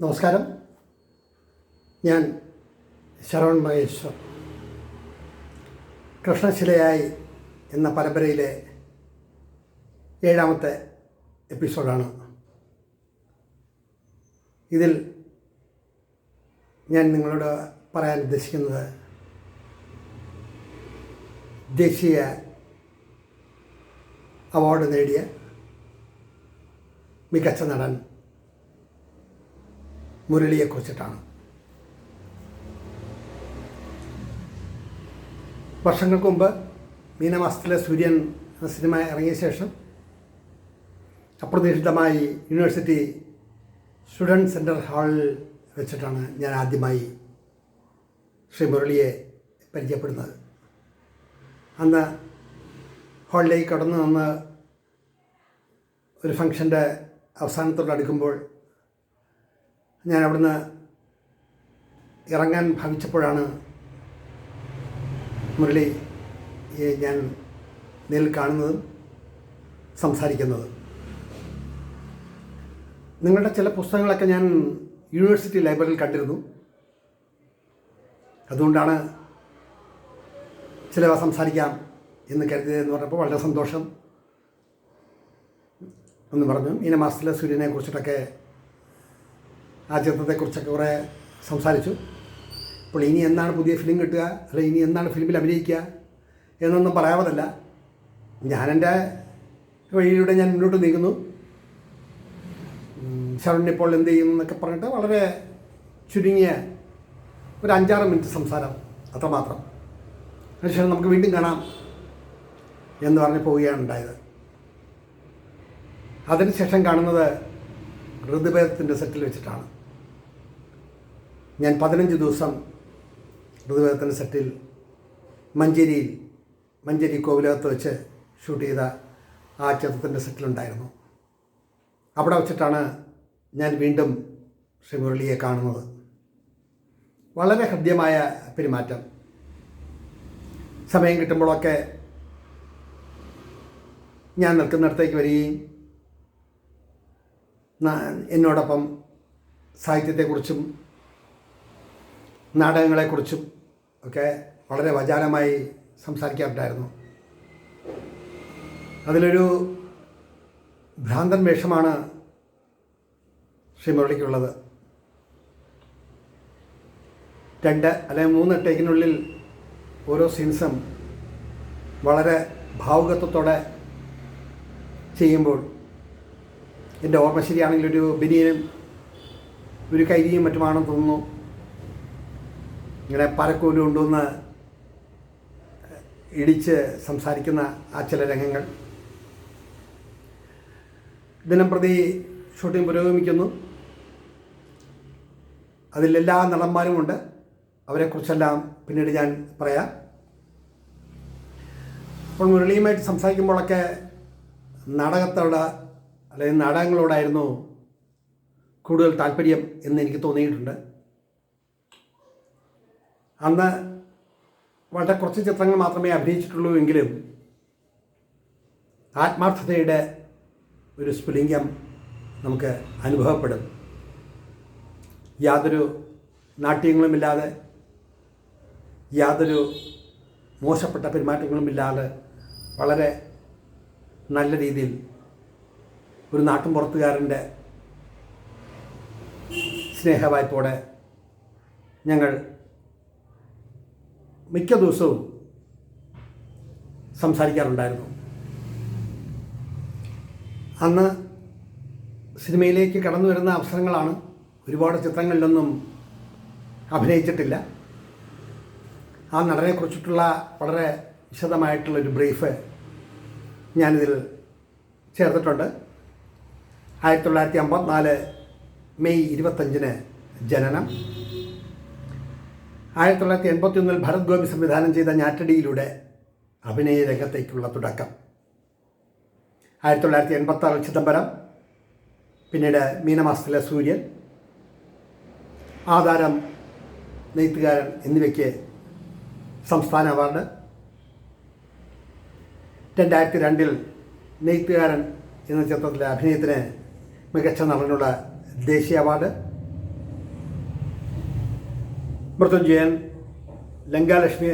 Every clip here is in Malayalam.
നമസ്കാരം. ഞാൻ ശരവൺ മഹേശ്വർ. കൃഷ്ണശിലയായി എന്ന പരമ്പരയിലെ ഏഴാമത്തെ എപ്പിസോഡാണ്. ഇതിൽ ഞാൻ നിങ്ങളോട് പറയാൻ ഉദ്ദേശിക്കുന്നത് ദേശീയ അവാർഡ് നേടിയ മികച്ച നടൻ മുരളിയെക്കുറിച്ചിട്ടാണ്. വർഷങ്ങൾക്ക് മുമ്പ് മീനമാസത്തിലെ സൂര്യൻ എന്ന സിനിമ ഇറങ്ങിയ ശേഷം അപ്രതീക്ഷിതമായി യൂണിവേഴ്സിറ്റി സ്റ്റുഡന്റ് സെന്റർ ഹാളിൽ വെച്ചിട്ടാണ് ഞാൻ ആദ്യമായി ശ്രീ മുരളിയെ പരിചയപ്പെടുന്നത്. അന്ന് ഹാളിലേക്ക് കടന്നു നിന്ന് ഒരു ഫംഗ്ഷന്റെ അവസാനത്തോട് അടുക്കുമ്പോൾ ഞാൻ അവിടുന്ന് ഇറങ്ങാൻ ഭാവിച്ചപ്പോഴാണ് മുരളി ഞാൻ നേരിൽ കാണുന്നതും സംസാരിക്കുന്നതും. നിങ്ങളുടെ ചില പുസ്തകങ്ങളൊക്കെ ഞാൻ യൂണിവേഴ്സിറ്റി ലൈബ്രറിയിൽ കണ്ടിരുന്നു. അതുകൊണ്ടാണ് ചിലവ സംസാരിക്കാം എന്ന് കരുതിയതെന്ന് പറഞ്ഞപ്പോൾ വളരെ സന്തോഷം എന്ന് പറഞ്ഞു. ഈ മാസത്തിലെ സൂര്യനെ കുറിച്ചിട്ടൊക്കെ ആ ചിത്രത്തെക്കുറിച്ചൊക്കെ കുറേ സംസാരിച്ചു. അപ്പോൾ ഇനി എന്നാണ് പുതിയ ഫിലിം കിട്ടുക? അല്ല ഇനി എന്നാണ് ഫിലിമിൽ അഭിനയിക്കുക? എന്നൊന്നും പറയാവതല്ല. ഞാനെന്റെ വഴിയിലൂടെ ഞാൻ മുന്നോട്ട് നീങ്ങുന്നു. ശരൺ ഇപ്പോൾ എന്ത് ചെയ്യും എന്നൊക്കെ പറഞ്ഞിട്ട് വളരെ ചുരുങ്ങിയ ഒരു അഞ്ചാറ് മിനിറ്റ് സംസാരം അത്രമാത്രം. അതിനുശേഷം നമുക്ക് വീണ്ടും കാണാം എന്ന് പറഞ്ഞ് പോവുകയാണ് ഉണ്ടായത്. അതിനുശേഷം കാണുന്നത് ഋതുഭേദത്തിന്റെ സെറ്റിൽ വെച്ചിട്ടാണ്. ഞാൻ പതിനഞ്ച് ദിവസം ഋതുവേദത്തിന് സെറ്റിൽ മഞ്ചേരിയിൽ മഞ്ചേരി കോവിലകത്ത് വെച്ച് ഷൂട്ട് ചെയ്ത ആ ചിത്രത്തിന്റെ സെറ്റിലുണ്ടായിരുന്നു. അവിടെ വെച്ചിട്ടാണ് ഞാൻ വീണ്ടും ശ്രീ മുരളിയെ കാണുന്നത്. വളരെ ഹൃദ്യമായ പെരുമാറ്റം. സമയം കിട്ടുമ്പോഴൊക്കെ ഞാൻ നിൽക്കുന്നിടത്തേക്ക് വരികയും എന്നോടൊപ്പം സാഹിത്യത്തെക്കുറിച്ചും നാടകങ്ങളെക്കുറിച്ചും ഒക്കെ വളരെ വചാലമായി സംസാരിക്കാറുണ്ടായിരുന്നു. അതിലൊരു ഭ്രാന്തൻ വേഷമാണ് ശ്രീ മുരളിക്കുള്ളത് രണ്ട് അല്ലെങ്കിൽ മൂന്ന് ടേക്കിനുള്ളിൽ ഓരോ സീൻസും വളരെ ഭാവുകത്വത്തോടെ ചെയ്യുമ്പോൾ എന്റെ ഓർമ്മ ശരിയാണെങ്കിൽ ഒരു ബിനിയനും ഒരു കൈരിയും മറ്റുമാണെന്ന് തോന്നുന്നു. ഇങ്ങനെ പരക്കൂലി കൊണ്ടുവന്ന് ഇടിച്ച് സംസാരിക്കുന്ന ആ ചില രംഗങ്ങൾ. ദിനം പ്രതി ഷൂട്ടിംഗ് പുരോഗമിക്കുന്നു. അതിലെല്ലാ നടന്മാരുമുണ്ട് അവരെക്കുറിച്ചെല്ലാം പിന്നീട് ഞാൻ പറയാം. അപ്പോൾ മുരളിയുമായിട്ട് സംസാരിക്കുമ്പോഴൊക്കെ നാടകത്തോട് അല്ലെങ്കിൽ നാടകങ്ങളോടായിരുന്നു കൂടുതൽ താല്പര്യം എന്ന് എനിക്ക് തോന്നിയിട്ടുണ്ട്. അന്ന് വളരെ കുറച്ച് ചിത്രങ്ങൾ മാത്രമേ അഭിനയിച്ചിട്ടുള്ളൂ എങ്കിലും ആത്മാർത്ഥതയുടെ ഒരു സ്ഫുലിംഗം നമുക്ക് അനുഭവപ്പെടും. യാതൊരു നാട്യങ്ങളുമില്ലാതെ യാതൊരു മോശപ്പെട്ട പെരുമാറ്റങ്ങളുമില്ലാതെ വളരെ നല്ല രീതിയിൽ ഒരു നാട്ടും പുറത്തുകാരന്റെ സ്നേഹവായ്പോടെ ഞങ്ങൾ മിക്ക ദിവസവും സംസാരിക്കാറുണ്ടായിരുന്നു. അന്ന് സിനിമയിലേക്ക് കടന്നു വരുന്ന അവസരങ്ങളാണ് ഒരുപാട് ചിത്രങ്ങളിലൊന്നും അഭിനയിച്ചിട്ടില്ല. ആ നടനെക്കുറിച്ചിട്ടുള്ള വളരെ വിശദമായിട്ടുള്ളൊരു ബ്രീഫ് ഞാനിതിൽ ചേർത്തിട്ടുണ്ട്. ആയിരത്തി തൊള്ളായിരത്തി അമ്പത്തിനാല് മെയ് ഇരുപത്തഞ്ചിന് ജനനം. ആയിരത്തി തൊള്ളായിരത്തി എൺപത്തി ഒന്നിൽ ഭരത് ഗോപി സംവിധാനം ചെയ്ത ഞാറ്റടിയിലൂടെ അഭിനയ രംഗത്തേക്കുള്ള തുടക്കം. ആയിരത്തി തൊള്ളായിരത്തി എൺപത്തി ആറ് ചിദംബരം പിന്നീട് മീനമാസത്തിലെ സൂര്യൻ ആധാരം നെയ്ത്തുകാരൻ എന്നിവയ്ക്ക് സംസ്ഥാന അവാർഡ്. രണ്ടായിരത്തി രണ്ടിൽ നെയ്ത്തുകാരൻ എന്ന ചിത്രത്തിലെ അഭിനയത്തിന് മികച്ച നടനുള്ള ദേശീയ അവാർഡ്. മൃത്യുഞ്ജയൻ ലങ്കാലക്ഷ്മി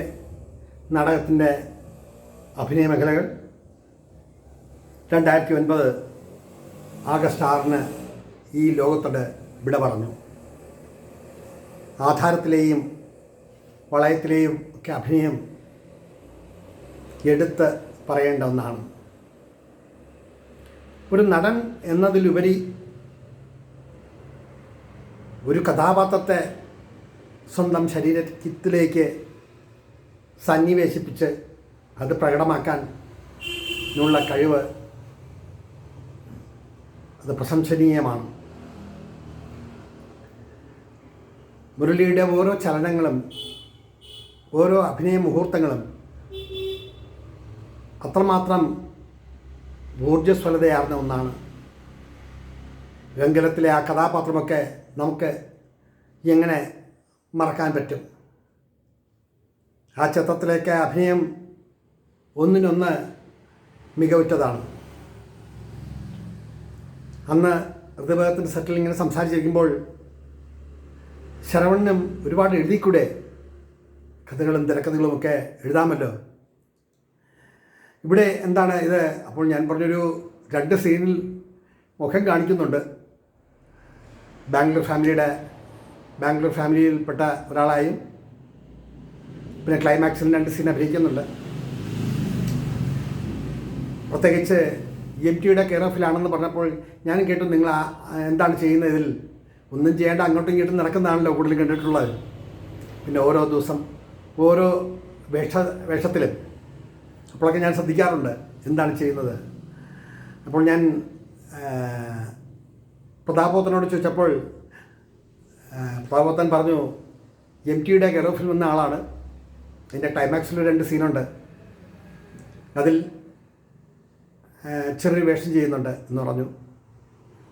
നാടകത്തിന്റെ അഭിനയ മേഖലകൾ. രണ്ടായിരത്തി ഒൻപത് ആഗസ്റ്റ് ആറിന് ഈ ലോകത്തോട് വിട പറഞ്ഞു. ആധാരത്തിലെയും വളയത്തിലെയും ഒക്കെ അഭിനയം എടുത്ത് പറയേണ്ട ഒന്നാണ്. ഒരു നടൻ എന്നതിലുപരി ഒരു കഥാപാത്രത്തെ സ്വന്തം ശരീരത്തിലേക്ക് സന്നിവേശിപ്പിച്ച് അത് പ്രകടമാക്കാൻ ഉള്ള കഴിവ് അത് പ്രശംസനീയമാണ്. മുരളിയുടെ ഓരോ ചലനങ്ങളും ഓരോ അഭിനയ മുഹൂർത്തങ്ങളും അത്രമാത്രം ഊർജസ്വലതയാർന്ന ഒന്നാണ്. വെങ്കലത്തിലെ ആ കഥാപാത്രമൊക്കെ നമുക്ക് എങ്ങനെ മറക്കാൻ പറ്റും. ആ ചിത്രത്തിലേക്ക് അഭിനയം ഒന്നിനൊന്ന് മികവുറ്റതാണ്. അന്ന് ഹൃദയത്തിന്റെ സെറ്റിൽ ഇങ്ങനെ സംസാരിച്ചിരിക്കുമ്പോൾ ശരവണനും ഒരുപാട് എഴുതിക്കൂടെ? കഥകളും തിരക്കഥകളുമൊക്കെ എഴുതാമല്ലോ? ഇവിടെ എന്താണ് ഇത്? അപ്പോൾ ഞാൻ പറഞ്ഞൊരു രണ്ട് സീനിൽ മുഖം കാണിക്കുന്നുണ്ട്. ബാംഗ്ലൂർ ഫാമിലിയുടെ ബാംഗ്ലൂർ ഫാമിലിയിൽപ്പെട്ട ഒരാളായും പിന്നെ ക്ലൈമാക്സിൽ രണ്ട് സീൻ അഭിനയിക്കുന്നുണ്ട്. പ്രത്യേകിച്ച് എം ടിയുടെ കെയർ ഓഫിലാണെന്ന് പറഞ്ഞപ്പോൾ ഞാൻ കേട്ടു നിങ്ങൾ എന്താണ് ചെയ്യുന്നത് ഇതിൽ? ഒന്നും ചെയ്യേണ്ട അങ്ങോട്ടും ഇങ്ങോട്ടും നടക്കുന്നതാണല്ലോ കൂടുതൽ കണ്ടിട്ടുള്ളത്. പിന്നെ ഓരോ ദിവസം ഓരോ വേഷ വേഷത്തിലും അപ്പോഴൊക്കെ ഞാൻ ശ്രദ്ധിക്കാറുണ്ട് എന്താണ് ചെയ്യുന്നത്? അപ്പോൾ ഞാൻ പ്രതാപോത്തനോട് ചോദിച്ചപ്പോൾ ആ, പ്രതാപോത്തൻ പറഞ്ഞു എം ടിയുടെ കെയർ ഫിലിം എന്ന ആളാണ്. അതിന്റെ ക്ലൈമാക്സിൽ രണ്ട് സീനുണ്ട് അതിൽ ചെറിയ വേഷം ചെയ്യുന്നുണ്ട് എന്ന് പറഞ്ഞു.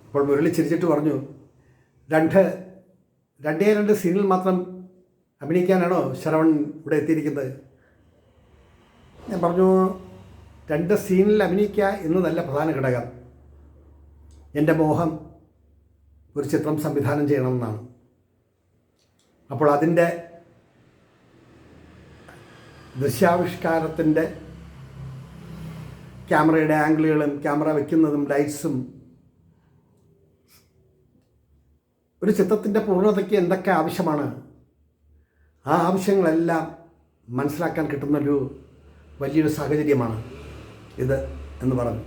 അപ്പോൾ മുരളി ചിരിച്ചിട്ട് പറഞ്ഞു രണ്ട് രണ്ടേ രണ്ട് സീനിൽ മാത്രം അഭിനയിക്കാനാണോ ശരവൺ ഇവിടെ എത്തിയിരിക്കുന്നത്? ഞാൻ പറഞ്ഞു രണ്ട് സീനിൽ അഭിനയിക്കുക എന്നതല്ല പ്രധാന ഘടകം. എന്റെ മോഹം ഒരു ചിത്രം സംവിധാനം ചെയ്യണമെന്നാണ് അപ്പോൾ അതിന്റെ ദൃശ്യാവിഷ്കാരത്തിന്റെ ക്യാമറയുടെ ആംഗിളുകളും ക്യാമറ വയ്ക്കുന്നതും ലൈറ്റ്സും ഒരു ചിത്രത്തിന്റെ പൂർണതയ്ക്ക് എന്തൊക്കെ ആവശ്യമാണ്? ആ ആവശ്യങ്ങളെല്ലാം മനസ്സിലാക്കാൻ കിട്ടുന്നൊരു വലിയൊരു സാഹചര്യമാണ് ഇത് എന്ന് പറഞ്ഞു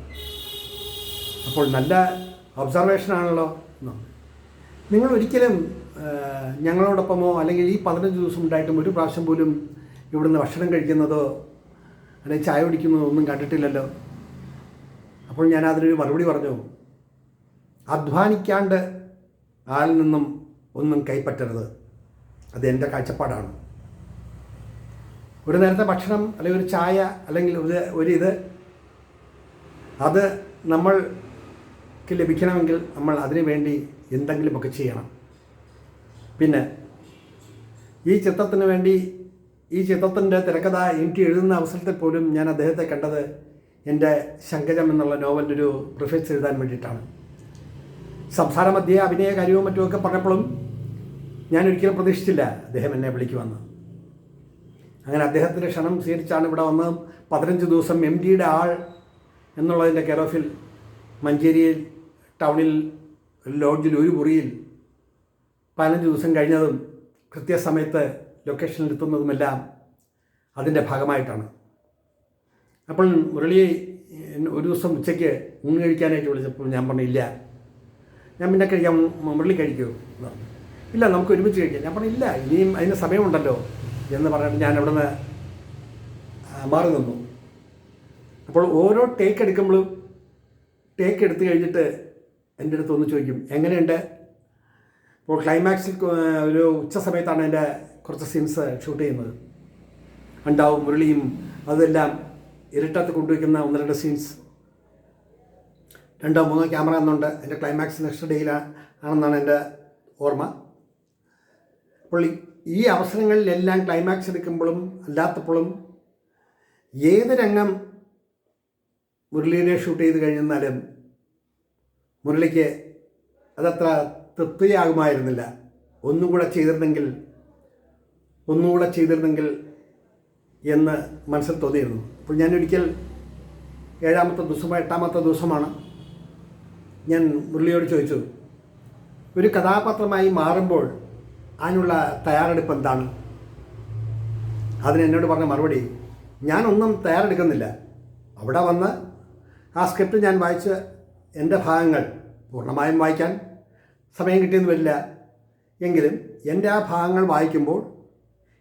അപ്പോൾ നല്ല ഒബ്സർവേഷനാണല്ലോ. നിങ്ങൾ ഒരിക്കലും ഞങ്ങളോടൊപ്പമോ അല്ലെങ്കിൽ ഈ പതിനഞ്ച് ദിവസം ഉണ്ടായിട്ടും ഒരു പ്രാവശ്യം പോലും ഇവിടുന്ന് ഭക്ഷണം കഴിക്കുന്നതോ അല്ലെങ്കിൽ ചായ കുടിക്കുന്നതോ ഒന്നും കണ്ടിട്ടില്ലല്ലോ. അപ്പോൾ ഞാൻ അതിനൊരു മറുപടി പറഞ്ഞു. അധ്വാനിക്കാണ്ട് ആളിൽ നിന്നും ഒന്നും കൈപ്പറ്റരുത്. അത് എന്റെ കാഴ്ചപ്പാടാണ്. ഒരു നേരത്തെ ഭക്ഷണം അല്ലെങ്കിൽ ഒരു ചായ അല്ലെങ്കിൽ ഒരു ഒരു ഇത് അത് നമ്മൾക്ക് ലഭിക്കണമെങ്കിൽ നമ്മൾ അതിനു വേണ്ടി എന്തെങ്കിലുമൊക്കെ ചെയ്യണം. പിന്നെ ഈ ചിത്രത്തിന് വേണ്ടി ഈ ചിത്രത്തിന്റെ തിരക്കഥ എനിക്ക് എഴുതുന്ന അവസരത്തിൽ പോലും ഞാൻ അദ്ദേഹത്തെ കണ്ടത് എന്റെ ശങ്കജം എന്നുള്ള നോവലിന്റെ ഒരു പ്രിഫേസ് എഴുതാൻ വേണ്ടിയിട്ടാണ്. സംസാര മധ്യേ അഭിനയ കാര്യവും മറ്റുമൊക്കെ പറഞ്ഞപ്പോഴും ഞാൻ ഒരിക്കലും പ്രതീക്ഷിച്ചില്ല അദ്ദേഹം എന്നെ വിളിക്കുമെന്ന് അങ്ങനെ അദ്ദേഹത്തിന്റെ ക്ഷണം സ്വീകരിച്ചാണ് ഇവിടെ വന്ന് പതിനഞ്ച് ദിവസം എം ഡിയുടെ ആൾ എന്നുള്ളതിന്റെ കെയർ ഓഫിൽ മഞ്ചേരിയിൽ ടൗണിൽ ലോഡ്ജിൽ ഒരു മുറിയിൽ പതിനഞ്ച് ദിവസം കഴിഞ്ഞതും കൃത്യസമയത്ത് ലൊക്കേഷനിൽ എത്തുന്നതുമെല്ലാം അതിന്റെ ഭാഗമായിട്ടാണ്. അപ്പോൾ മുരളിയെ ഒരു ദിവസം ഉച്ചയ്ക്ക് ഊണ് കഴിക്കാനായിട്ട് വിളിച്ചപ്പോൾ ഞാൻ പറഞ്ഞില്ല ഞാൻ പിന്നെ കഴിക്കാം മുരളി കഴിക്കൂ എന്ന് പറഞ്ഞു. ഇല്ല നമുക്ക് ഒരുമിച്ച് കഴിക്കാം. ഞാൻ പറഞ്ഞില്ല ഇനിയും അതിന് സമയമുണ്ടല്ലോ. എന്ന് പറഞ്ഞിട്ട് ഞാൻ അവിടുന്ന് മാറി നിന്നു. അപ്പോൾ ഓരോ ടേക്ക് എടുക്കുമ്പോഴും ടേക്ക് എടുത്തു കഴിഞ്ഞിട്ട് എന്റെ അടുത്ത് ഒന്ന് ചോദിക്കും എങ്ങനെയുണ്ട്? ഇപ്പോൾ ക്ലൈമാക്സിൽ ഒരു ഉച്ച സമയത്താണ് എന്റെ കുറച്ച് സീൻസ് ഷൂട്ട് ചെയ്യുന്നത്. ഉണ്ടാവും മുരളിയും അതെല്ലാം ഇരുട്ടത്ത് കൊണ്ടുവയ്ക്കുന്ന ഒന്ന് രണ്ട് സീൻസ് രണ്ടോ മൂന്നോ ക്യാമറ എന്നുണ്ട്. എന്റെ ക്ലൈമാക്സ് നെക്സ്റ്റ് ഡേയിലാണ് ആണെന്നാണ് എന്റെ ഓർമ്മ. അപ്പോൾ ഈ- അവസരങ്ങളിലെല്ലാം ക്ലൈമാക്സ് എടുക്കുമ്പോഴും അല്ലാത്തപ്പോഴും ഏത് രംഗം മുരളീനെ ഷൂട്ട് ചെയ്ത് കഴിഞ്ഞെന്നാലും മുരളിക്ക് അതത്ര തൃപ്തിയാകുമായിരുന്നില്ല. ഒന്നും കൂടെ ചെയ്തിരുന്നെങ്കിൽ ഒന്നുകൂടെ ചെയ്തിരുന്നെങ്കിൽ എന്ന് മനസ്സിൽ തോന്നിയിരുന്നു. അപ്പോൾ ഞാൻ ഒരിക്കൽ ഏഴാമത്തെ ദിവസമോ എട്ടാമത്തെ ദിവസമാണ് ഞാൻ മുരളിയോട് ചോദിച്ചു ഒരു കഥാപാത്രമായി മാറുമ്പോൾ അതിനുള്ള തയ്യാറെടുപ്പ് എന്താണ്? അതിന് എന്നോട് പറഞ്ഞ മറുപടി ഞാനൊന്നും തയ്യാറെടുക്കുന്നില്ല. അവിടെ വന്ന് ആ സ്ക്രിപ്റ്റ് ഞാൻ വായിച്ച് എന്റെ ഭാഗങ്ങൾ പൂർണമായും വായിക്കാൻ സമയം കിട്ടിയെന്ന് വരില്ല. എങ്കിലും എന്റെ ആ ഭാഗങ്ങൾ വായിക്കുമ്പോൾ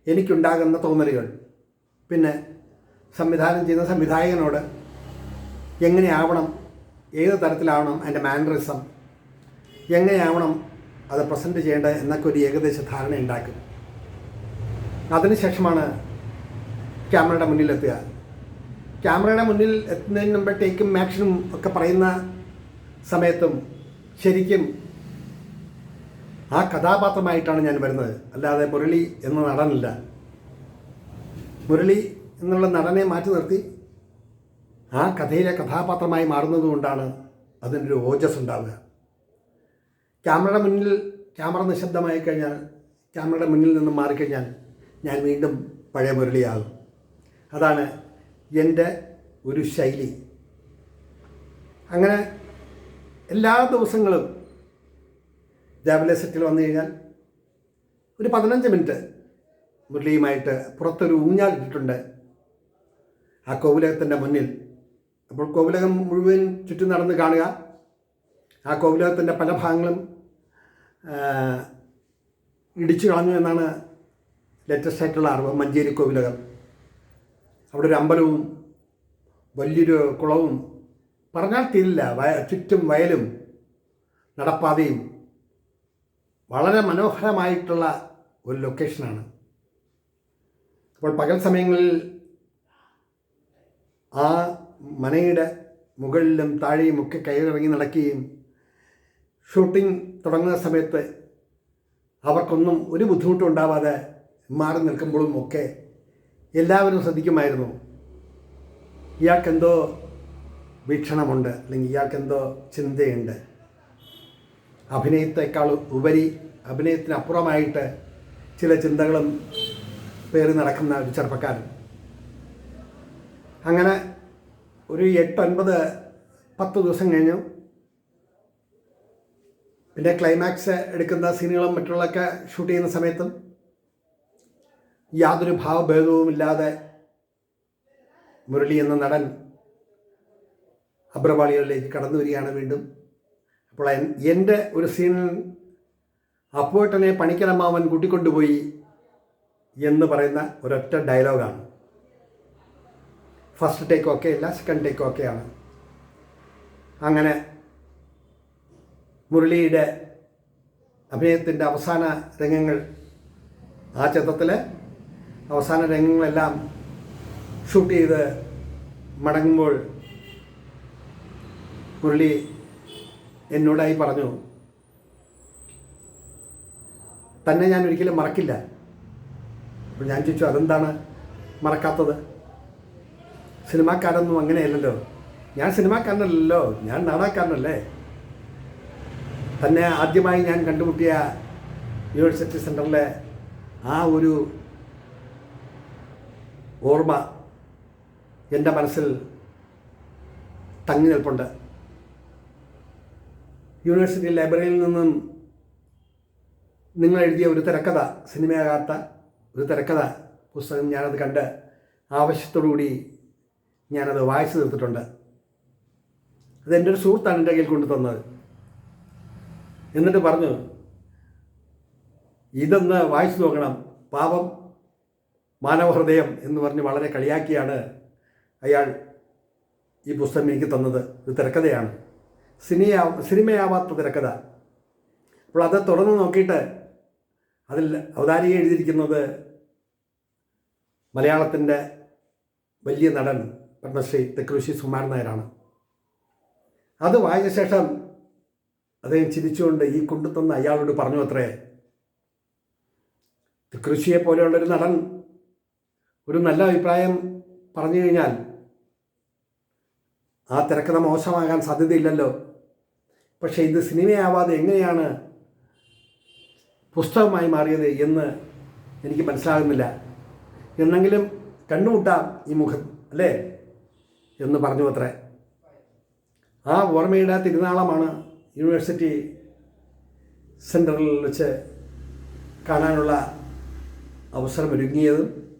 എനിക്കുണ്ടാകുന്ന തോന്നലുകൾ. പിന്നെ സംവിധാനം ചെയ്യുന്ന സംവിധായകനോട് എങ്ങനെയാവണം ഏത് തരത്തിലാവണം അതിന്റെ മാനറിസം എങ്ങനെയാവണം അത് പ്രസന്റ് ചെയ്യേണ്ടത് എന്നൊക്കെ ഒരു ഏകദേശ ധാരണ ഉണ്ടാക്കും. അതിനുശേഷമാണ് ക്യാമറയുടെ മുന്നിലെത്തുക ക്യാമറയുടെ മുന്നിൽ എത്തുന്നതിന് മുമ്പ് ടേക്കും ആക്ഷനും ഒക്കെ പറയുന്ന സമയത്തും ശരിക്കും ആ കഥാപാത്രമായിട്ടാണ് ഞാൻ വരുന്നത്. അല്ലാതെ മുരളി എന്ന നടനല്ല. മുരളി എന്നുള്ള നടനെ മാറ്റി നിർത്തി. ആ കഥയിലെ കഥാപാത്രമായി മാറുന്നത് കൊണ്ടാണ് അതിനൊരു ഓജസ് ഉണ്ടാവുക. ക്യാമറയുടെ മുന്നിൽ ക്യാമറ നിശബ്ദമായി കഴിഞ്ഞാൽ ക്യാമറയുടെ മുന്നിൽ നിന്നും മാറിക്കഴിഞ്ഞാൽ ഞാൻ വീണ്ടും പഴയ മുരളിയാകും. അതാണ് എന്റെ ഒരു ശൈലി. അങ്ങനെ എല്ലാ ദിവസങ്ങളും രാവിലെ സെറ്റിൽ വന്നു കഴിഞ്ഞാൽ ഒരു പതിനഞ്ച് മിനിറ്റ് മുരളിയുമായിട്ട് പുറത്തൊരു ഊഞ്ഞാൽ ഇട്ടിട്ടുണ്ട്. ആ കോവിലകത്തിന്റെ മുന്നിൽ. അപ്പോൾ കോവിലകം മുഴുവൻ ചുറ്റും നടന്ന് കാണുക. ആ കോവിലകത്തിന്റെ പല ഭാഗങ്ങളും ഇടിച്ചു കളഞ്ഞു എന്നാണ് ലേറ്റസ്റ്റ് ആയിട്ടുള്ള അറിവ്. മഞ്ചേരി കോവിലകം. അവിടെ ഒരു അമ്പലവും വലിയൊരു കുളവും. പറഞ്ഞാൽ തീരില്ല. വയ ചുറ്റും വയലും നടപ്പാതയും വളരെ മനോഹരമായിട്ടുള്ള ഒരു ലൊക്കേഷനാണ് അപ്പോൾ പകൽ സമയങ്ങളിൽ ആ മനയുടെ മുകളിലും താഴെയും ഒക്കെ കയറിറങ്ങി നടക്കുകയും ഷൂട്ടിംഗ് തുടങ്ങുന്ന സമയത്ത് അവർക്കൊന്നും ഒരു ബുദ്ധിമുട്ടും ഉണ്ടാവാതെ മാറി നിൽക്കുമ്പോഴും ഒക്കെ എല്ലാവരും ശ്രദ്ധിക്കുമായിരുന്നു. ഇയാൾക്കെന്തോ വീക്ഷണമുണ്ട് അല്ലെങ്കിൽ ഇയാൾക്കെന്തോ ചിന്തയുണ്ട്. അഭിനയത്തെക്കാൾ ഉപരി അഭിനയത്തിനപ്പുറമായിട്ട് ചില ചിന്തകളും പേറി നടക്കുന്ന ഒരു ചെറുപ്പക്കാരൻ. അങ്ങനെ ഒരു എട്ടൊൻപത് പത്ത് ദിവസം കഴിഞ്ഞു. പിന്നെ ക്ലൈമാക്സ് എടുക്കുന്ന സീനുകളും മറ്റുള്ളതൊക്കെ ഷൂട്ട് ചെയ്യുന്ന സമയത്തും യാതൊരു ഭാവഭേദവുമില്ലാതെ മുരളി എന്ന നടൻ അബ്രവാളികളിലേക്ക് കടന്നു വരികയാണ് വീണ്ടും. അപ്പോൾ എൻ- എന്റെ ഒരു സീനിൽ അപ്പോട്ടനെ പണിക്കരമാവൻ കൂട്ടിക്കൊണ്ടുപോയി എന്ന് പറയുന്ന ഒരൊറ്റ ഡയലോഗാണ്. ഫസ്റ്റ് ടേക്ക് ഓക്കെ അല്ല സെക്കൻഡ് ടേക്ക് ഓക്കെയാണ് അങ്ങനെ മുരളിയുടെ അഭിനയത്തിന്റെ അവസാന രംഗങ്ങൾ ആ ചിത്രത്തിൽ അവസാന രംഗങ്ങളെല്ലാം ഷൂട്ട് ചെയ്ത് മടങ്ങുമ്പോൾ മുരളി എന്നോടായി പറഞ്ഞു. തന്നെ ഞാൻ ഒരിക്കലും മറക്കില്ല. അപ്പോൾ ഞാൻ ചോദിച്ചു അതെന്താണ് മറക്കാത്തത്? സിനിമാക്കാരൊന്നും അങ്ങനെയല്ലല്ലോ. ഞാൻ സിനിമാക്കാരനല്ലല്ലോ. ഞാൻ നാടകക്കാരനല്ലേ? തന്നെ ആദ്യമായി ഞാൻ കണ്ടുമുട്ടിയ യൂണിവേഴ്സിറ്റി സെന്ററിലെ ആ ഒരു ഓർമ്മ എന്റെ മനസ്സിൽ തങ്ങി നിൽപ്പുണ്ട്. യൂണിവേഴ്സിറ്റി ലൈബ്രറിയിൽ നിന്നും നിങ്ങൾ എഴുതിയ ഒരു തിരക്കഥ സിനിമയാകാത്ത ഒരു തിരക്കഥ പുസ്തകം ഞാനത് കണ്ട് ആവശ്യത്തോടുകൂടി ഞാനത് വായിച്ചു തീർത്തിട്ടുണ്ട്. അതെന്റെ ഒരു സുഹൃത്താണ് എന്റെ കയ്യിൽ കൊണ്ടു തന്നത്. എന്നിട്ട് പറഞ്ഞു ഇതൊന്ന് വായിച്ചു നോക്കണം. പാപം മാനവഹൃദയം എന്ന് പറഞ്ഞ് വളരെ കളിയാക്കിയാണ് അയാൾ ഈ പുസ്തകം എനിക്ക് തന്നത്. ഒരു തിരക്കഥയാണ്. സിനിമയാ സിനിമയാവാത്ത തിരക്കഥ. അപ്പോൾ അത് തുടർന്ന് നോക്കിയിട്ട് അതിൽ അവതാരിക എഴുതിയിരിക്കുന്നത് മലയാളത്തിന്റെ വലിയ നടൻ പത്മശ്രീ തെക്കുശി സുമാരൻ നായരാണ്. അത് വായിച്ച ശേഷം അദ്ദേഹം ചിരിച്ചുകൊണ്ട് ഈ കൊണ്ടുതന്ന അയാളോട് പറഞ്ഞു അത്രേ. കൃഷിയെ പോലെയുള്ളൊരു നടൻ ഒരു നല്ല അഭിപ്രായം പറഞ്ഞു കഴിഞ്ഞാൽ ആ തിരക്കഥ മോശമാകാൻ സാധ്യതയില്ലല്ലോ. പക്ഷേ ഇത് സിനിമയാവാതെ എങ്ങനെയാണ് പുസ്തകമായി മാറിയത് എന്ന് എനിക്ക് മനസ്സിലാകുന്നില്ല. എന്നെങ്കിലും കണ്ടുമുട്ടാം ഈ മുഖം അല്ലേ? എന്ന് പറഞ്ഞു അത്രേ. ആ ഓർമ്മയുടെ തിരുനാളമാണ് യൂണിവേഴ്സിറ്റി സെന്ററിൽ വെച്ച് കാണാനുള്ള അവസരം ഒരുങ്ങിയതും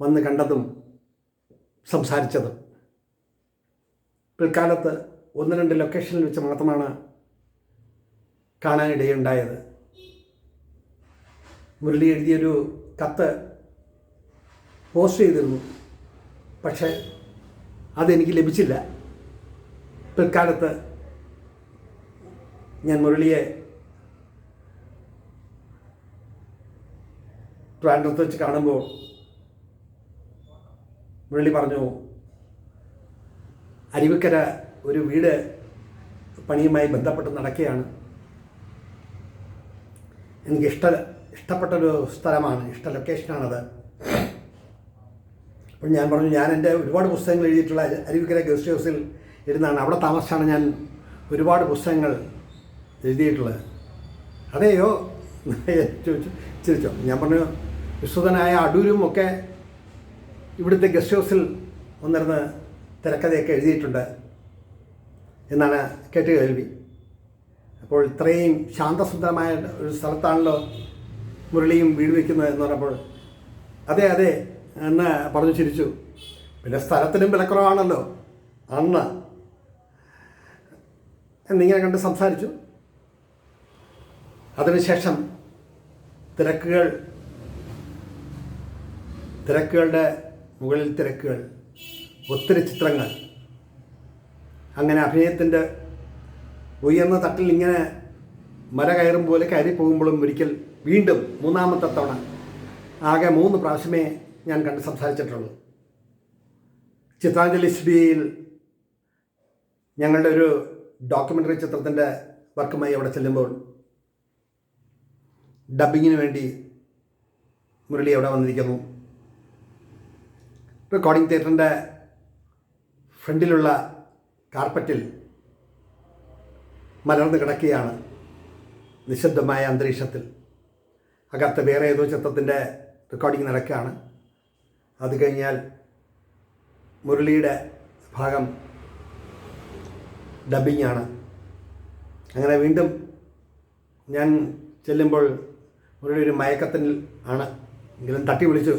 വന്ന് കണ്ടതും സംസാരിച്ചതും. പിൽക്കാലത്ത് ഒന്ന് രണ്ട് ലൊക്കേഷനിൽ വെച്ച് മാത്രമാണ് കാണാനിടയുണ്ടായത്. മുരളി എഴുതിയൊരു കത്ത് പോസ്റ്റ് ചെയ്തിരുന്നു. പക്ഷേ അതെനിക്ക് ലഭിച്ചില്ല. പിൽക്കാലത്ത് ഞാൻ മുരളിയെ ട്രാൻഡർത്ത് വെച്ച് കാണുമ്പോൾ മുരളി പറഞ്ഞു അരുവിക്കര ഒരു വീട് പണിയുമായി ബന്ധപ്പെട്ട് നടക്കുകയാണ്. എനിക്ക് ഇഷ്ട ഇഷ്ടപ്പെട്ടൊരു സ്ഥലമാണ് ഇഷ്ട ലൊക്കേഷനാണത് അപ്പോൾ ഞാൻ പറഞ്ഞു ഞാൻ എന്റെ ഒരുപാട് പുസ്തകങ്ങൾ എഴുതിയിട്ടുള്ള അരുവിക്കര ഗസ്റ്റ് ഹൗസിൽ ഇരുന്നാണ്. അവിടെ താമസിച്ചാണ് ഞാൻ ഒരുപാട് പുസ്തകങ്ങൾ എഴുതിയിട്ടുള്ളത്. അതെയോ? ചോദിച്ചു ചിരിച്ചോ ഞാൻ പറഞ്ഞു വിശ്വതനായ അടൂരും ഒക്കെ ഇവിടുത്തെ ഗസ്റ്റ് ഹൗസിൽ വന്നിരുന്ന് തിരക്കഥയൊക്കെ എഴുതിയിട്ടുണ്ട് എന്നാണ് കേട്ട് കേൾവി. അപ്പോൾ ഇത്രയും ശാന്തസുന്ദരമായ ഒരു സ്ഥലത്താണല്ലോ മുരളിയും വീട് വയ്ക്കുന്നത് എന്ന് പറഞ്ഞപ്പോൾ. അതെ അതെ എന്ന് പറഞ്ഞു ചിരിച്ചു. പിന്നെ സ്ഥലത്തിനും വിലക്കുറവാണല്ലോ. അന്ന് എന്നിങ്ങനെ കണ്ട് സംസാരിച്ചു. അതിനുശേഷം തിരക്കുകൾ തിരക്കുകളുടെ മുകളിൽ തിരക്കുകൾ. ഒത്തിരി ചിത്രങ്ങൾ. അങ്ങനെ അഭിനയത്തിന്റെ ഉയർന്ന തട്ടിൽ ഇങ്ങനെ മല കയറും പോലെ കയറി പോകുമ്പോഴും ഒരിക്കൽ വീണ്ടും മൂന്നാമത്തെ തവണ ആകെ മൂന്ന് പ്രാവശ്യമേ ഞാൻ കണ്ട് സംസാരിച്ചിട്ടുള്ളൂ. ചിത്രാഞ്ജലി സ്റ്റുഡിയോയിൽ ഞങ്ങളുടെ ഒരു ഡോക്യുമെന്ററി ചിത്രത്തിന്റെ വർക്കുമായി അവിടെ ചെല്ലുമ്പോൾ ഡബിങ്ങിന് വേണ്ടി മുരളി അവിടെ വന്നിരിക്കുന്നു. റെക്കോർഡിംഗ് തിയേറ്ററിന്റെ ഫ്രണ്ടിലുള്ള കാർപ്പറ്റിൽ മലർന്ന് കിടക്കുകയാണ് നിശബ്ദമായ അന്തരീക്ഷത്തിൽ. അകത്ത് വേറെ ഏതോ ചിത്രത്തിന്റെ റെക്കോർഡിംഗ് നടക്കുകയാണ്. അത് കഴിഞ്ഞാൽ മുരളിയുടെ ഭാഗം ഡബിങ് ആണ്. അങ്ങനെ വീണ്ടും ഞാൻ ചെല്ലുമ്പോൾ മുരളി ഒരു മയക്കത്തിൽ ആണ്. എങ്കിലും തട്ടി വിളിച്ചു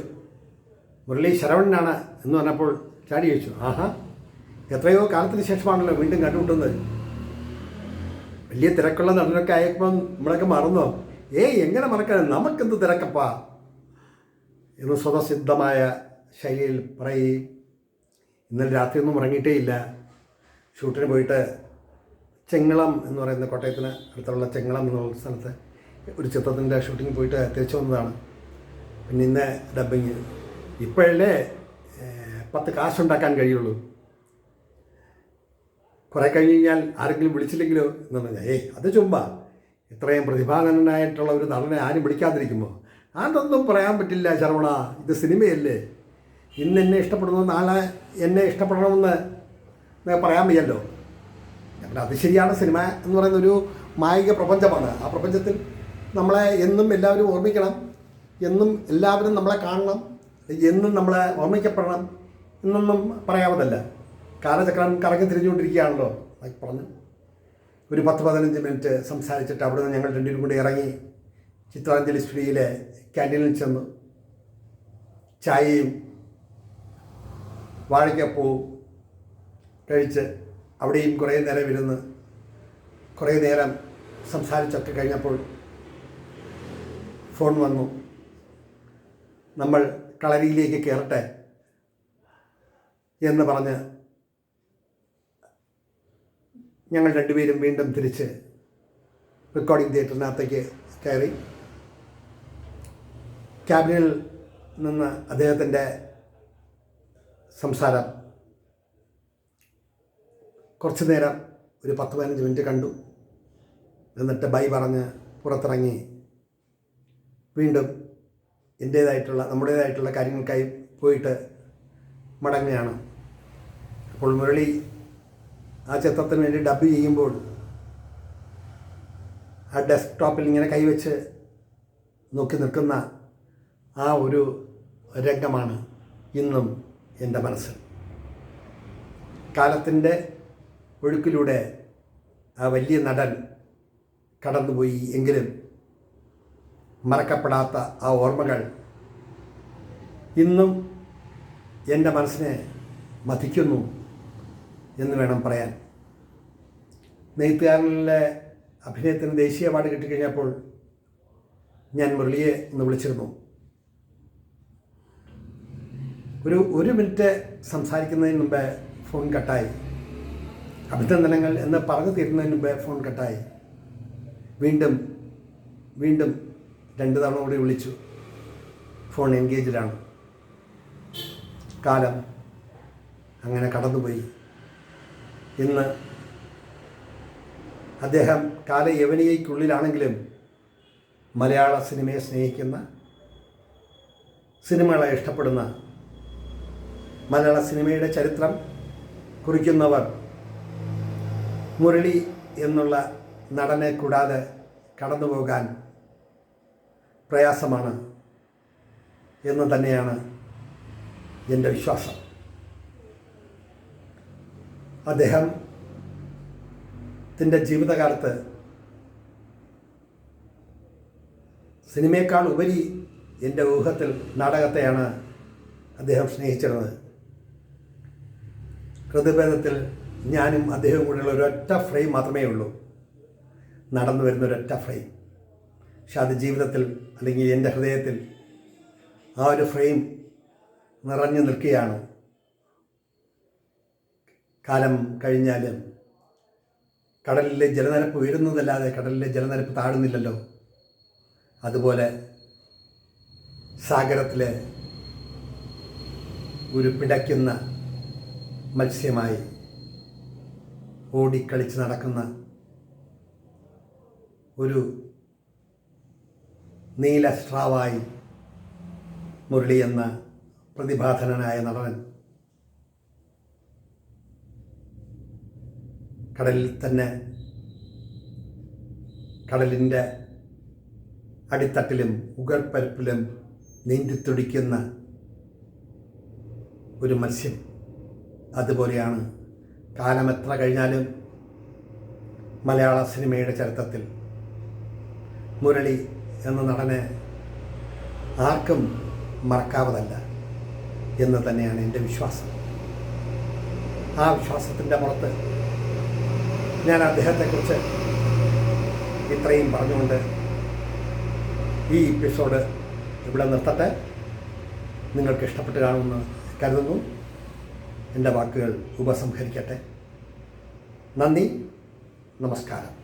മുരളി ശരവണനാണ്? എന്ന് പറഞ്ഞപ്പോൾ ചാടി ചോദിച്ചു ആഹാ എത്രയോ കാലത്തിന് ശേഷമാണല്ലോ വീണ്ടും കണ്ടുമുട്ടുന്നത്. വലിയ തിരക്കുള്ള നടനൊക്കെ ആയപ്പം നമ്മളൊക്കെ മറന്നോ? ഏയ് എങ്ങനെ മറക്കാൻ നമുക്കെന്ത് തിരക്കപ്പാ? എന്ന് സ്വതസിദ്ധമായ ശൈലിയിൽ പറയുകയും ഇന്നലെ രാത്രിയൊന്നും ഉറങ്ങിയിട്ടേ ഇല്ല ഷൂട്ടിന് പോയിട്ട് ചെങ്ങളം എന്ന് പറയുന്ന കോട്ടയത്തിന് അടുത്തുള്ള ചെങ്ങളം എന്നുള്ള സ്ഥലത്ത് ഒരു ചിത്രത്തിന്റെ ഷൂട്ടിങ് പോയിട്ട് തിരിച്ചു വന്നതാണ്. പിന്നെ ഇന്ന് ഡബിങ് ഇപ്പോഴല്ലേ പത്ത് കാശുണ്ടാക്കാൻ കഴിയുള്ളൂ. കുറേ കഴിഞ്ഞ് കഴിഞ്ഞാൽ ആരെങ്കിലും വിളിച്ചില്ലെങ്കിലോ എന്ന് പറഞ്ഞാൽ ഏയ് അത് ചുമ്പ ഇത്രയും പ്രതിഭാധനനായിട്ടുള്ള ഒരു നടനെ ആരും വിളിക്കാതിരിക്കുമ്പോൾ അതൊന്നും പറയാൻ പറ്റില്ല ശരവണ. ഇത് സിനിമയല്ലേ. ഇന്ന് എന്നെ ഇഷ്ടപ്പെടുന്നു നാളെ എന്നെ ഇഷ്ടപ്പെടണമെന്ന് പറയാൻ വയ്യല്ലോ. അത് ശരിയാണ് സിനിമ എന്ന് പറയുന്ന ഒരു മായിക പ്രപഞ്ചമാണ്. ആ പ്രപഞ്ചത്തിൽ നമ്മളെ എന്നും എല്ലാവരും ഓർമ്മിക്കണം എന്നും എല്ലാവരും നമ്മളെ കാണണം എന്നും നമ്മളെ ഓർമ്മിക്കപ്പെടണം എന്നൊന്നും പറയാവതല്ല കാലചക്രം കറങ്ങി തിരിഞ്ഞുകൊണ്ടിരിക്കുകയാണല്ലോ എന്നൊക്കെ പറഞ്ഞു. ഒരു പത്ത് പതിനഞ്ച് മിനിറ്റ് സംസാരിച്ചിട്ട് അവിടെ നിന്ന് ഞങ്ങൾ രണ്ടുപേരും കൂടി ഇറങ്ങി ചിത്രാഞ്ജലി സ്റ്റുഡിയോയിലെ ക്യാന്റീനിൽ ചെന്നു. ചായയും വാഴയ്ക്കപ്പവും കഴിച്ച് അവിടെയും കുറേ നേരം ഇരുന്ന് കുറേ നേരം സംസാരിച്ചൊക്കെ കഴിഞ്ഞപ്പോൾ ഫോൺ വന്നു. നമ്മൾ കളരിയിലേക്ക് കയറട്ടെ എന്ന് പറഞ്ഞ് ഞങ്ങൾ രണ്ടുപേരും വീണ്ടും തിരിച്ച് റെക്കോർഡിംഗ് തിയേറ്ററിനകത്തേക്ക് കയറി. ക്യാബിനിൽ നിന്ന് അദ്ദേഹത്തിന്റെ സംസാരം കുറച്ചു നേരം ഒരു പത്ത് പതിനഞ്ച് മിനിറ്റ് കണ്ടു. എന്നിട്ട് ബൈ പറഞ്ഞ് പുറത്തിറങ്ങി. വീണ്ടും എന്റേതായിട്ടുള്ള നമ്മുടേതായിട്ടുള്ള കാര്യങ്ങൾക്കായി പോയിട്ട് മടങ്ങുകയാണ്. അപ്പോൾ മുരളി ആ ചിത്രത്തിന് വേണ്ടി ഡബ് ചെയ്യുമ്പോൾ ആ ഡെസ്ക്ടോപ്പിൽ ഇങ്ങനെ കൈവച്ച് നോക്കി നിൽക്കുന്ന ആ ഒരു രംഗമാണ് ഇന്നും എന്റെ മനസ്സിൽ. കാലത്തിന്റെ ഒഴുക്കിലൂടെ ആ വലിയ നടൻ കടന്നുപോയി എങ്കിലും മറക്കപ്പെടാത്ത ആ ഓർമ്മകൾ ഇന്നും എന്റെ മനസ്സിനെ മതിക്കുന്നു എന്ന് വേണം പറയാൻ. നെയ്ത്തുകാരനിലെ അഭിനയത്തിന് ദേശീയ അവാർഡ് കിട്ടിക്കഴിഞ്ഞപ്പോൾ ഞാൻ മുരളിയെ ഒന്ന് വിളിച്ചിരുന്നു. ഒരു ഒരു മിനിറ്റ് സംസാരിക്കുന്നതിന് മുമ്പേ ഫോൺ കട്ടായി. അഭിനന്ദനങ്ങൾ എന്ന് പറഞ്ഞു തീരുന്നതിന് മുമ്പേ ഫോൺ കട്ടായി. വീണ്ടും വീണ്ടും രണ്ട് തവണ കൂടി വിളിച്ചു. ഫോൺ എൻഗേജിലാണ് കാലം അങ്ങനെ കടന്നുപോയി. ഇന്ന് അദ്ദേഹം കാല യവനികയ്ക്കുള്ളിലാണെങ്കിലും മലയാള സിനിമയെ സ്നേഹിക്കുന്ന സിനിമകളെ ഇഷ്ടപ്പെടുന്ന മലയാള സിനിമയുടെ ചരിത്രം കുറിക്കുന്നവർ മുരളി എന്നുള്ള നടനെ കൂടാതെ കടന്നു പോകാൻ പ്രയാസമാണ് എന്ന് തന്നെയാണ് എന്റെ വിശ്വാസം. അദ്ദേഹം ത്തിന്റെ ജീവിതകാലത്ത് സിനിമയേക്കാൾ ഉപരി എന്റെ ഊഹത്തിൽ നാടകത്തെയാണ് അദ്ദേഹം സ്നേഹിച്ചിരുന്നത്. ഹൃദയഭേദത്തിൽ ഞാനും അദ്ദേഹവും കൂടെയുള്ള ഒരൊറ്റ ഫ്രെയിം മാത്രമേ ഉള്ളൂ. നടന്നു വരുന്ന ഒരൊറ്റ ഫ്രെയിം. പക്ഷെ അത് ജീവിതത്തിൽ അല്ലെങ്കിൽ എന്റെ ഹൃദയത്തിൽ ആ ഒരു ഫ്രെയിം നിറഞ്ഞു നിൽക്കുകയാണ്. കാലം കഴിഞ്ഞാൽ കടലിലെ ജലനിരപ്പ് ഉയരുന്നതല്ലാതെ കടലിലെ ജലനിരപ്പ് താഴുന്നില്ലല്ലോ. അതുപോലെ സാഗരത്തിലെ ഒരു പിടയ്ക്കുന്ന മത്സ്യമായി ഓടിക്കളിച്ച് നടക്കുന്ന ഒരു നീല സ്ട്രാവായി മുരളി എന്ന പ്രതിഭാധനനായ നടൻ കടലിൽ തന്നെ കടലിന്റെ അടിത്തട്ടിലും ഉകൾപ്പരപ്പിലും നീന്തിത്തുടിക്കുന്ന ഒരു മത്സ്യം. അതുപോലെയാണ് കാലം എത്ര കഴിഞ്ഞാലും മലയാള സിനിമയുടെ ചരിത്രത്തിൽ. മുരളി എന്ന നടനെ ആർക്കും മറക്കാവതല്ല എന്ന് തന്നെയാണ് എന്റെ വിശ്വാസം. ആ വിശ്വാസത്തിന്റെ പുറത്ത് ഞാൻ അദ്ദേഹത്തെക്കുറിച്ച് ഇത്രയും പറഞ്ഞുകൊണ്ട് ഈ എപ്പിസോഡ് ഇവിടെ നിർത്തട്ടെ. നിങ്ങൾക്ക് ഇഷ്ടപ്പെട്ട് കാണുമെന്ന് കരുതുന്നു. എന്റെ വാക്കുകൾ ഉപസംഹരിക്കട്ടെ. നന്ദി. നമസ്കാരം.